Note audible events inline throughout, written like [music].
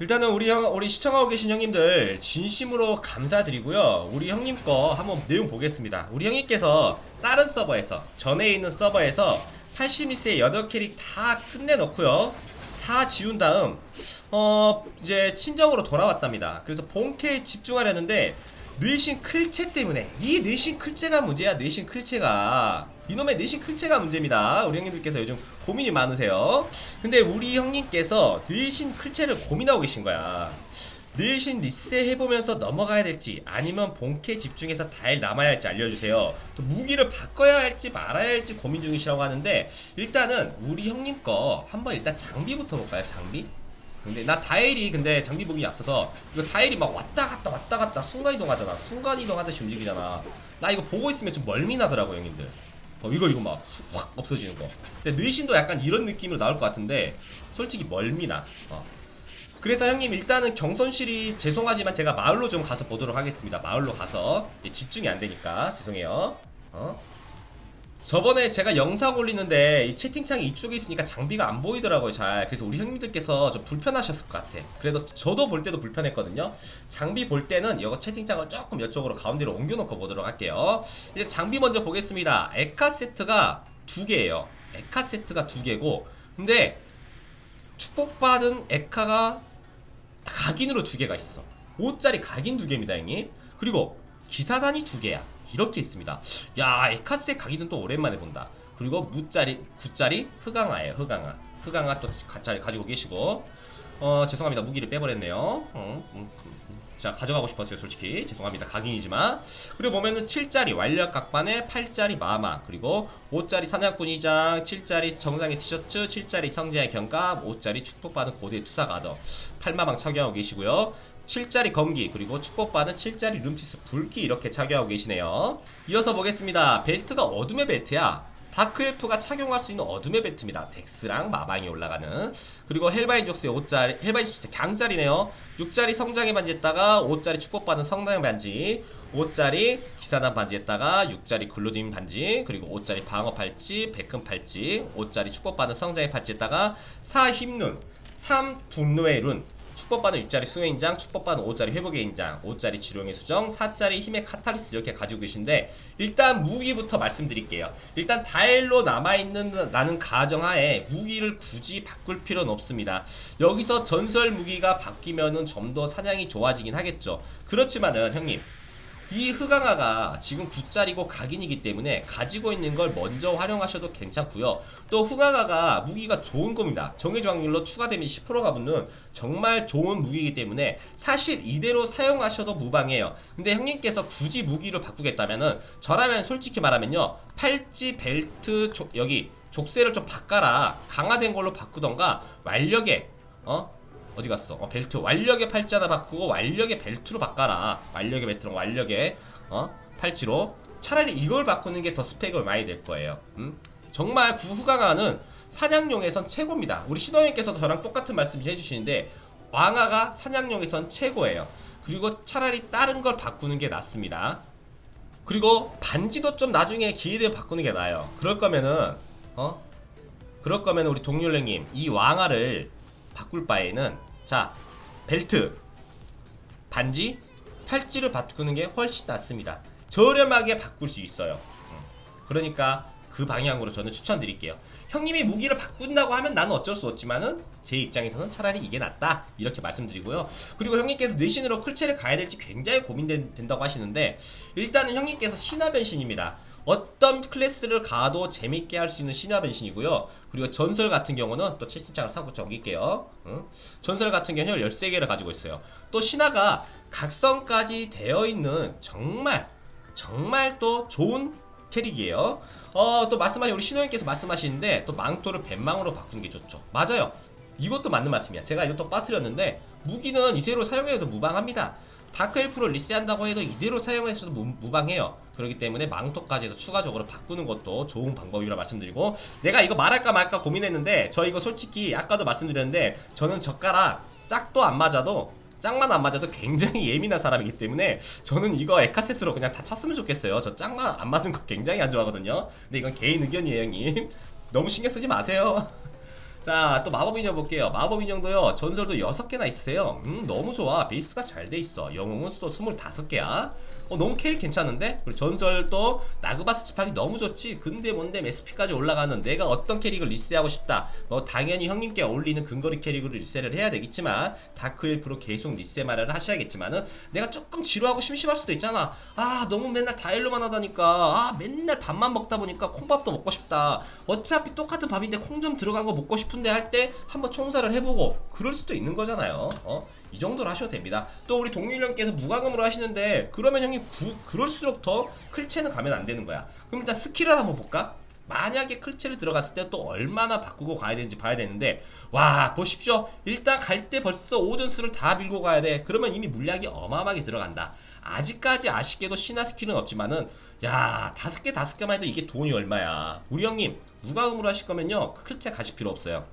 일단은 우리 형, 우리 시청하고 계신 형님들 진심으로 감사드리고요. 우리 형님 거 한번 내용 보겠습니다. 우리 형님께서 다른 서버에서 전에 있는 서버에서 80미스의 8캐릭 다 끝내놓고요. 다 지운 다음 어 이제 친정으로 돌아왔답니다. 그래서 본캐에 집중하려는데 뇌신 클체 때문에 이 뇌신 클체가 문제야. 뇌신 클체가 이놈의 뇌신 클체가 문제입니다. 우리 형님들께서 요즘 고민이 많으세요. 근데 우리 형님께서 뇌신 클체를 고민하고 계신 거야. 뇌신 리셋 해보면서 넘어가야 될지 아니면 본캐 집중해서 달 남아야 할지 알려주세요. 또 무기를 바꿔야 할지 말아야 할지 고민 중이시라고 하는데 일단은 우리 형님 거 한번 일단 장비부터 볼까요? 장비? 근데 나 다일이 근데 장비 보기 앞서서 이거 다일이 막 왔다 갔다 왔다 갔다 순간 이동하잖아. 순간 이동하듯이 움직이잖아. 나 이거 보고 있으면 좀 멀미나더라고 형님들. 어, 이거 이거 막 확 없어지는 거. 근데 뇌신도 약간 이런 느낌으로 나올 것 같은데 솔직히 멀미나. 어. 그래서 형님 일단은 경선실이 죄송하지만 제가 마을로 좀 가서 보도록 하겠습니다. 마을로 가서 예, 집중이 안 되니까 죄송해요. 어? 저번에 제가 영상 올리는데 이 채팅창이 이쪽에 있으니까 장비가 안 보이더라고요 잘. 그래서 우리 형님들께서 좀 불편하셨을 것 같아. 그래도 저도 볼 때도 불편했거든요. 장비 볼 때는 이거 채팅창을 조금 이쪽으로 가운데로 옮겨놓고 보도록 할게요. 이제 장비 먼저 보겠습니다. 에카 세트가 두 개예요. 에카 세트가 두 개고 근데 축복받은 에카가 각인으로 두 개가 있어. 5짜리 각인 두 개입니다 형님. 그리고 기사단이 두 개야 이렇게 있습니다. 야 에카스의 각인은 또 오랜만에 본다. 그리고 무짜리 구짜리 흑강화예요 흑강화 흑강화 또 가짜리 가지고 계시고. 어 죄송합니다. 무기를 빼버렸네요. 어, 음, 음. 자 가져가고 싶었어요 솔직히. 죄송합니다. 각인이지만. 그리고 보면은 7짜리 완력 각반에 8짜리 마마. 그리고 5짜리 사냥꾼이장 7짜리 정상의 티셔츠 7짜리 성장의 경갑 5짜리 축복받은 고대 투사 가더. 8마방 착용하고 계시고요 7짜리 검기 그리고 축복받은 7짜리 룸티스 불기 이렇게 착용하고 계시네요. 이어서 보겠습니다. 벨트가 어둠의 벨트야. 다크엘프가 착용할 수 있는 어둠의 벨트입니다. 덱스랑 마방이 올라가는. 그리고 헬바인 족스의 5짜리 헬바인 족스 강짜리네요. 6짜리 성장의 반지에다가 5짜리 축복받은 성장의 반지 5짜리 기사단 반지에다가 6짜리 글로딘 반지 그리고 5짜리 방어 팔찌 백금 팔찌 5짜리 축복받은 성장의 팔찌에다가 4 힘눈 3 분노의 룬 축복받은 6짜리 수의 인장, 축복받은 5짜리 회복의 인장, 5짜리 지룡의 수정, 4짜리 힘의 카탈리스 이렇게 가지고 계신데 일단 무기부터 말씀드릴게요. 일단 다일로 남아있는 나는 가정하에 무기를 굳이 바꿀 필요는 없습니다. 여기서 전설 무기가 바뀌면은 좀 더 사냥이 좋아지긴 하겠죠. 그렇지만은 형님 이 흑강화가 지금 9짜리고 각인이기 때문에 가지고 있는 걸 먼저 활용하셔도 괜찮고요. 또 흑강화가 무기가 좋은 겁니다. 정해조 확률로 추가 데미지 10%가 붙는 정말 좋은 무기이기 때문에 사실 이대로 사용하셔도 무방해요. 근데 형님께서 굳이 무기를 바꾸겠다면은 저라면 솔직히 말하면요. 팔찌, 벨트, 조, 여기 족쇄를 좀 바꿔라. 강화된 걸로 바꾸던가 완력에 어? 어디 갔어? 어, 벨트 완력의 팔찌 하나 바꾸고 완력의 벨트로 바꿔라. 완력의 벨트랑 완력의 어 팔찌로 차라리 이걸 바꾸는 게 더 스펙을 많이 될 거예요. 음? 정말 구후강화는 사냥용에선 최고입니다. 우리 신호님께서도 저랑 똑같은 말씀 해주시는데 왕화가 사냥용에선 최고예요. 그리고 차라리 다른 걸 바꾸는 게 낫습니다. 그리고 반지도 좀 나중에 기회 되면 바꾸는 게 나아요. 그럴 거면은 어 그럴 거면 우리 동률랭님 이 왕화를 바꿀 바에는 자 벨트 반지 팔찌를 바꾸는 게 훨씬 낫습니다. 저렴하게 바꿀 수 있어요. 음. 그러니까 그 방향으로 저는 추천드릴게요. 형님이 무기를 바꾼다고 하면 나는 어쩔 수 없지만은 제 입장에서는 차라리 이게 낫다 이렇게 말씀드리고요. 그리고 형님께서 뇌신으로 클체를 가야 될지 굉장히 고민된다고 하시는데 일단은 형님께서 신화 변신입니다 어떤 클래스를 가도 재밌게 할 수 있는 신화 변신이고요. 그리고 전설 같은 경우는 또 채팅창을 사고 적을게요. 응? 전설 같은 경우는 13개를 가지고 있어요. 또 신화가 각성까지 되어 있는 정말 정말 또 좋은 캐릭이에요. 어, 또 말씀하신 우리 신호님께서 말씀하시는데 또 망토를 뱀망으로 바꾸는 게 좋죠. 맞아요. 이것도 맞는 말씀이야. 제가 이것도 빠뜨렸는데 무기는 이대로 사용해도 무방합니다. 다크엘프로 리셋한다고 해도 이대로 사용해서도 무, 무방해요. 그렇기 때문에 망토까지 해서 추가적으로 바꾸는 것도 좋은 방법이라 말씀드리고 내가 이거 말할까 말까 고민했는데 저 이거 솔직히 아까도 말씀드렸는데 저는 젓가락 짝도 안 맞아도 짝만 안 맞아도 굉장히 예민한 사람이기 때문에 저는 이거 에카세스로 그냥 다 쳤으면 좋겠어요. 저 짝만 안 맞은 거 굉장히 안 좋아하거든요. 근데 이건 개인 의견이에요, 형님. 너무 신경 쓰지 마세요. [laughs] 자, 또 마법 인형 볼게요. 마법 인형도요, 전설도 6개나 있으세요. 음, 너무 좋아. 베이스가 잘 돼 있어. 영웅은 또 25개야. 어, 너무 캐릭 괜찮은데? 그리고 전설도 나그바스 집하기 너무 좋지. 근데 뭔데 SP까지 올라가는 내가 어떤 캐릭을 리스하고 싶다. 뭐, 당연히 형님께 어울리는 근거리 캐릭으로 리세를 해야 되겠지만, 다크엘프로 계속 리세 마련을 하셔야겠지만은, 내가 조금 지루하고 심심할 수도 있잖아. 아, 너무 맨날 다일로만 하다니까. 아, 맨날 밥만 먹다 보니까 콩밥도 먹고 싶다. 어차피 똑같은 밥인데 콩 좀 들어간 거 먹고 싶은데 할 때 한번 총사를 해보고 그럴 수도 있는 거잖아요. 어? 이 정도로 하셔도 됩니다. 또 우리 동일형께서 무과금으로 하시는데 그러면 형님 구, 그럴수록 더 클체는 가면 안 되는 거야. 그럼 일단 스킬을 한번 볼까? 만약에 클체를 들어갔을 때 또 얼마나 바꾸고 가야 되는지 봐야 되는데 와 보십시오 일단 갈 때 벌써 오전수를 다 밀고 가야 돼 그러면 이미 물약이 어마어마하게 들어간다 아직까지 아쉽게도 신화 스킬은 없지만은 야 다섯 개 다섯 개만 해도 이게 돈이 얼마야? 우리 형님 무과금으로 하실 거면요? 클체 가실 필요 없어요.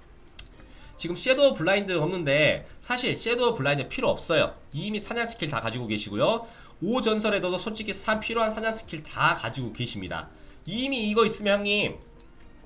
지금 섀도우 블라인드 없는데 사실 섀도우 블라인드 필요 없어요. 이미 사냥 스킬 다 가지고 계시고요. 5전설에도 솔직히 사 필요한 사냥 스킬 다 가지고 계십니다. 이미 이거 있으면 형님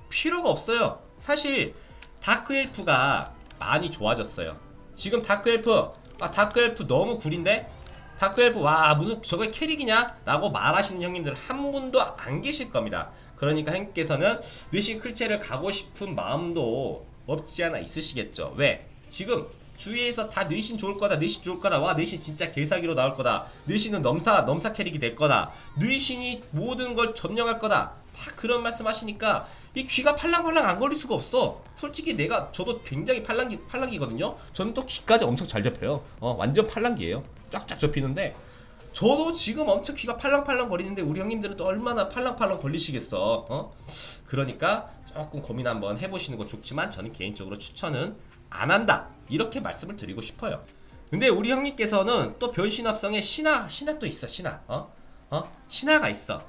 필요가 없어요. 사실 다크엘프가 많이 좋아졌어요. 지금 다크엘프 아 다크엘프 너무 구린데 다크엘프 와 무슨 저게 캐릭이냐? 라고 말하시는 형님들 한 분도 안 계실 겁니다. 그러니까 형님께서는 뇌신 클체를 가고 싶은 마음도 없지 않아 있으시겠죠. 왜? 지금 주위에서 다 뇌신 좋을 거다 뇌신 좋을 거다. 와 뇌신 진짜 개사기로 나올 거다. 뇌신은 넘사 넘사 캐릭이 될 거다. 뇌신이 모든 걸 점령할 거다. 다 그런 말씀 하시니까 이 귀가 팔랑팔랑 안 걸릴 수가 없어. 솔직히 내가 저도 굉장히 팔랑기 팔랑기거든요. 저는 또 귀까지 엄청 잘 접혀요. 어 완전 팔랑기예요. 쫙쫙 접히는데. 저도 지금 엄청 귀가 팔랑팔랑 거리는데 우리 형님들은 또 얼마나 팔랑팔랑 걸리시겠어. 어? 그러니까 조금 고민 한번 해보시는 거 좋지만 저는 개인적으로 추천은 안 한다. 이렇게 말씀을 드리고 싶어요. 근데 우리 형님께서는 또 변신합성에 신화 신화 또 있어 신화 어? 어? 신화가 있어.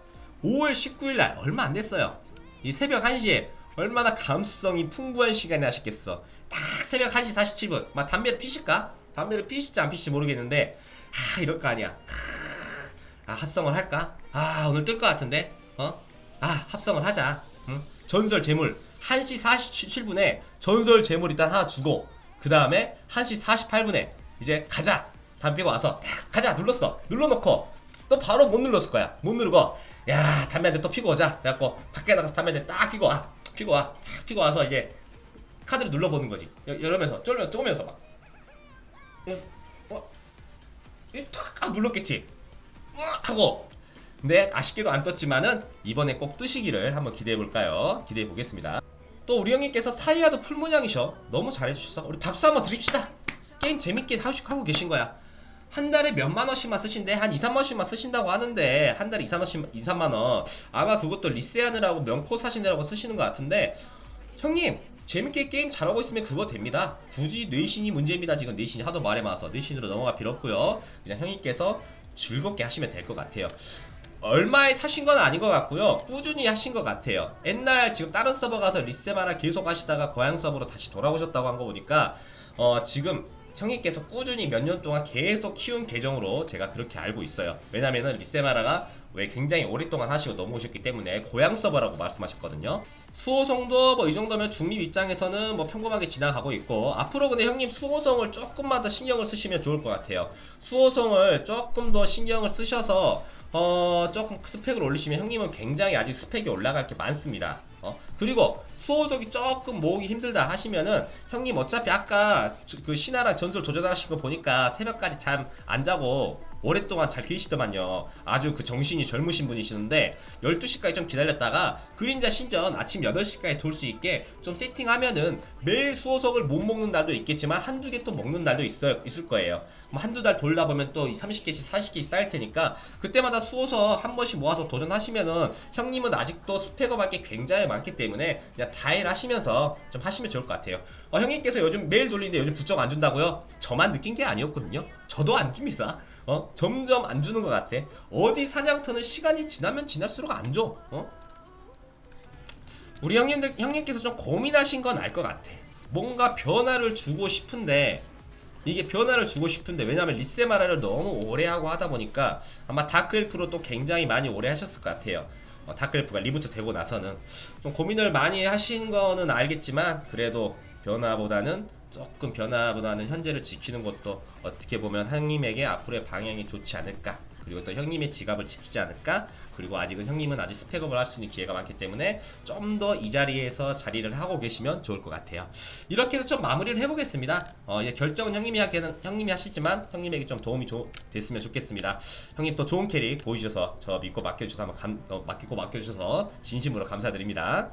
5월 19일 날 얼마 안 됐어요 이 새벽 1시에 얼마나 감수성이 풍부한 시간에 하셨겠어. 딱 새벽 1시 47분. 막 담배를 피실까? 담배를 피실지 안 피실지 모르겠는데 아 이럴 거 아니야. 아 합성을 할까? 아 오늘 뜰 것 같은데? 어? 아 합성을 하자. 응? 전설 재물. 1시 47분에 전설 재물 일단 하나 주고 그 다음에 1시 48분에 이제 가자. 담배 피고 와서 탁 가자. 눌렀어. 눌러놓고 또 바로 못 눌렀을 거야. 못 누르고 야 담배 한 대 또 피고 오자 그래갖고 밖에 나가서 담배 한 대 딱 피고 와 피고 와탁 피고 와서 이제 카드를 눌러보는 거지 여- 이러면서 쫄면 쪼면서 막 어? 이탁 아, 눌렀겠지 으, 하고 근데 아쉽게도 안 떴지만은 이번에 꼭 뜨시기를 한번 기대해 볼까요? 기대해 보겠습니다. 또 우리 형님께서 사이아도 풀문양이셔. 너무 잘해주셨어. 우리 박수 한번 드립시다. 게임 재밌게 하고 계신 거야. 한 달에 몇만 원씩만 쓰신대? 한 2, 3만 원씩만 쓰신다고 하는데 한 달에 2, 3만 원씩 2, 3만 원. 아마 그것도 리세하느라고 명코 사시느라고 쓰시는 것 같은데 형님 재밌게 게임 잘하고 있으면 그거 됩니다. 굳이 뇌신이 문제입니다. 지금 뇌신이 하도 말해 많아서 뇌신으로 넘어갈 필요 없고요. 그냥 형님께서 즐겁게 하시면 될 것 같아요. 얼마에 사신 건 아닌 것 같고요. 꾸준히 하신 것 같아요. 옛날 지금 다른 서버 가서 리세마라 계속 하시다가 고향 서버로 다시 돌아오셨다고 한 거 보니까 어 지금 형님께서 꾸준히 몇 년 동안 계속 키운 계정으로 제가 그렇게 알고 있어요. 왜냐면은 리세마라가 왜 굉장히 오랫동안 하시고 넘어오셨기 때문에 고향 서버라고 말씀하셨거든요. 수호성도 뭐 이 정도면 중립 입장에서는 뭐 평범하게 지나가고 있고 앞으로 근데 형님 수호성을 조금만 더 신경을 쓰시면 좋을 것 같아요. 수호성을 조금 더 신경을 쓰셔서 어 조금 스펙을 올리시면 형님은 굉장히 아직 스펙이 올라갈 게 많습니다. 어? 그리고 수호석이 조금 모으기 힘들다 하시면은 형님 어차피 아까 저- 그 신화랑 전설 도전하신 거 보니까 새벽까지 잠 안 자고 오랫동안 잘 계시더만요. 아주 그 정신이 젊으신 분이시는데 12시까지 좀 기다렸다가 그림자 신전 아침 8시까지 돌 수 있게 좀 세팅하면은 매일 수호석을 못 먹는 날도 있겠지만 한두 개 또 먹는 날도 있어, 있을 거예요. 뭐 한두 달 돌다 보면 또 30개씩 40개씩 쌓일 테니까 그때마다 수호석 한 번씩 모아서 도전하시면은 형님은 아직도 스펙업 할 게 굉장히 많기 때문에 그냥 다일 하시면서 좀 하시면 좋을 것 같아요. 어, 형님께서 요즘 매일 돌리는데 요즘 부쩍 안 준다고요? 저만 느낀 게 아니었거든요. 저도 안 줍니다. 어? 점점 안 주는 것 같아. 어디 사냥터는 시간이 지나면 지날수록 안 줘. 어? 우리 형님들 형님께서 좀 고민하신 건 알 것 같아. 뭔가 변화를 주고 싶은데 이게 변화를 주고 싶은데 왜냐면 리세마라를 너무 오래 하고 하다 보니까 아마 다크엘프로 또 굉장히 많이 오래 하셨을 것 같아요. 어, 다크엘프가 리부트 되고 나서는 좀 고민을 많이 하신 거는 알겠지만 그래도 변화보다는 조금 변화보다는 현재를 지키는 것도 어떻게 보면 형님에게 앞으로의 방향이 좋지 않을까. 그리고 또 형님의 지갑을 지키지 않을까? 그리고 아직은 형님은 아직 스펙업을 할 수 있는 기회가 많기 때문에 좀 더 이 자리에서 자리를 하고 계시면 좋을 것 같아요. 이렇게 해서 좀 마무리를 해보겠습니다. 어, 이제 결정은 형님이 하기는 형님이 하시지만 형님에게 좀 도움이 조- 됐으면 좋겠습니다. 형님 또 좋은 캐릭 보여주셔서 저 믿고 맡겨주셔서 한번 감, 어, 맡기고 맡겨주셔서 진심으로 감사드립니다.